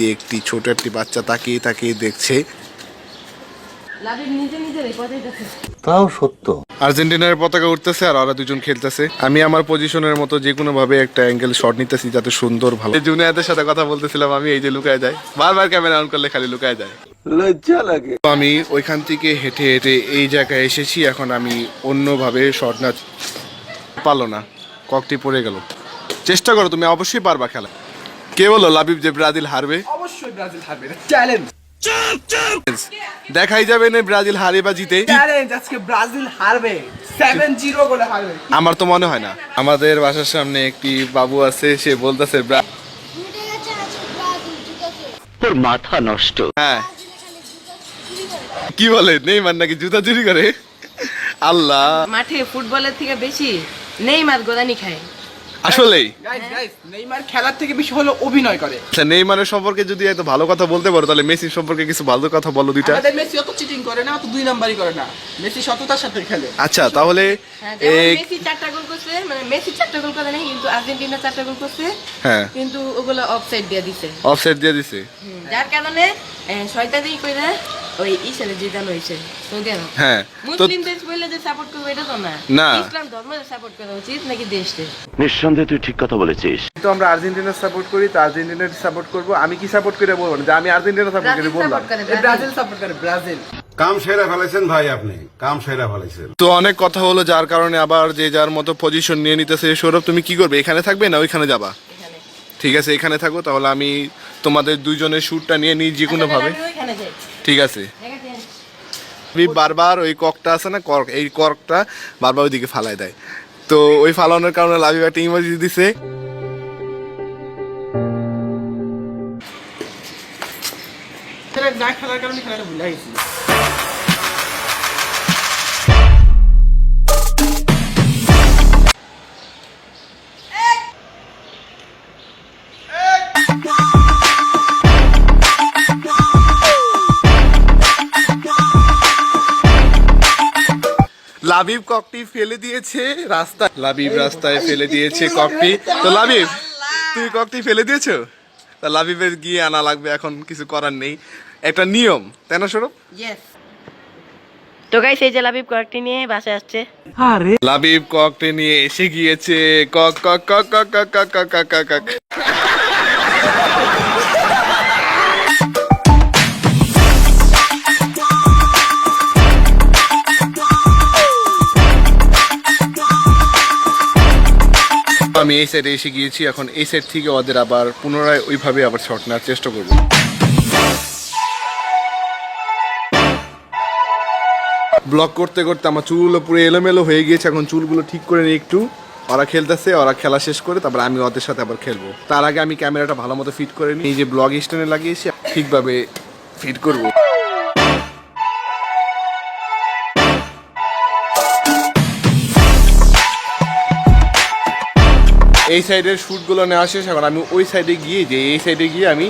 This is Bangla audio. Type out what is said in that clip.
দিয়ে একটি ছোট একটি বাচ্চা তাকিয়ে তাকিয়ে দেখছে। লাভিব নিজে নিজে তাও সত্য। আর্জেন্টিনার পতাকা উঠতেছে আর ওরা দুজন খেলতেছে। আমি আমার পজিশনের মতো যে কোনো ভাবে একটা অ্যাঙ্গেল শট নিতেছি যাতে সুন্দর ভালো। সাথে কথা বলতেছিলাম আমি এই যে লুকায় যায়। বারবার ক্যামেরা অন করলে খালি লুকায় যায়। লজ্জা লাগে। আমি ওইখান থেকে হেঁটে হেঁটে এই জায়গায় এসেছি এখন আমি অন্যভাবে শট না পারল না। ককটি পড়ে গেল। চেষ্টা করো তুমি অবশ্যই পারবা খেলা কে বলো লাবিব যে ব্রাজিল হারবে? অবশ্যই ব্রাজিল হারবে চ্যালেঞ্জ দেখাই যাবে না ব্রাজিল হারে বা জিতে? আজকে ব্রাজিল হারবে। সেভেন জিরো গোলে হারবে। আমার তো মনে হয় না। আমাদের বাসার সামনে একটি বাবু আছে সে বলতেছে তোর মাথা নষ্ট। হ্যাঁ। কি বলে? নেইমার নাকি জুতা চুরি করে? আল্লাহ। মাঠে ফুটবলের থেকে বেশি নেইমার গোদানি খায়। আসলেই। নেইমার খেলার থেকে বেশি হলো অভিনয় করে। আচ্ছা নেইমারের সম্পর্কে যদি এত ভালো কথা বলতে পারো তাহলে মেসির সম্পর্কে কিছু ভালো কথা বলো দুইটা। আমাদের মেসি অত চিটিং করে না অত দুই নাম্বারই করে না। মেসি সততার সাথে খেলে। আচ্ছা তাহলে হ্যাঁ, মেসি চারটা গোল করছে মানে মেসি চারটা গোল করে নাই কিন্তু আর্জেন্টিনা চারটা গোল করছে হ্যাঁ। কিন্তু ওগুলো অফসাইড দিয়ে দিছে। অফসাইড দিয়ে দিছে। যার কারণে শয়তানি কইরা ওই ইসেলে জিতানো হয়েছে সৌদি আরব। হ্যাঁ তো মুসলিম দেশ বললে যে সাপোর্ট করবে এটা তো না। না। ইসলাম ধর্ম সাপোর্ট করা উচিত নাকি দেশকে নিঃসন্দেহে তুই ঠিক কথা বলেছিস। তো আমরা আর্জেন্টিনার সাপোর্ট করি তো আর্জেন্টিনার সাপোর্ট করব। আমি কি সাপোর্ট করে বলব না? যে আমি আর্জেন্টিনা সাপোর্ট করি বললাম। সাপোর্ট করে এই ব্রাজিল। ব্রাজিল সাপোর্ট করে ব্রাজিল। কাম সেরা ফেলেছেন ভাই আপনি কাম সেরা ফেলেছেন। তো অনেক কথা হলো যার কারণে আবার যে যার মতো পজিশন নিয়ে নিতেছে সৌরভ তুমি কি করবে? এখানে থাকবে না ওইখানে যাবা? ঠিক আছে এখানে থাকো তাহলে আমি তোমাদের দুইজনের শুটটা নিয়ে নিই যে কোনো ভাবে ওইখানে যাই ঠিক আছে। আমি বারবার ওই ককটা আছে না কর্ক এই কর্কটা বারবার ওইদিকে ফালাই দেয়। তো ওই ফালানোর কারণে লাভিব একটা ইমোজি দিছে। না খেলার কারণে খেলাটা ভুলে গেছি। লাবিব ককটি ফেলে দিয়েছে রাস্তা লাবিব রাস্তায় ফেলে দিয়েছে ককটি। তো লাবিব তুমি ককটি ফেলে দিয়েছ? তা লাবিবের গিয়ে আনা লাগবে এখন কিছু করার নেই। একটা নিয়ম তাই না ইয়েস তো গাইস এই যে লাবিব কয়েকটি নিয়ে বাসে আসছে। আরে। লাবিব ককটি নিয়ে এসে গিয়েছে। কক কক কক কক কক কক কক কক। আমি এই সাইডে এসে গিয়েছি, এখন এই সাইড থেকে ওদের আবার পুনরায় ওইভাবে আবার শট নেওয়ার চেষ্টা করব। ব্লক করতে করতে আমার চুলগুলো পুরো এলোমেলো হয়ে গিয়েছে, এখন চুলগুলো ঠিক করে নিই একটু। ওরা খেলতেছে, ওরা খেলা শেষ করে, তারপর আমি ওদের সাথে আবার খেলব। তার আগে আমি ক্যামেরাটা ভালো মতো ফিট করে নিই যে ব্লগ স্ট্যান্ডে লাগিয়েছি, ঠিকভাবে ফিট করব। এই সাইডের শ্যুটগুলো নেওয়া শেষ, এখন আমি ওই সাইডে গিয়ে যে এই সাইডে গিয়ে আমি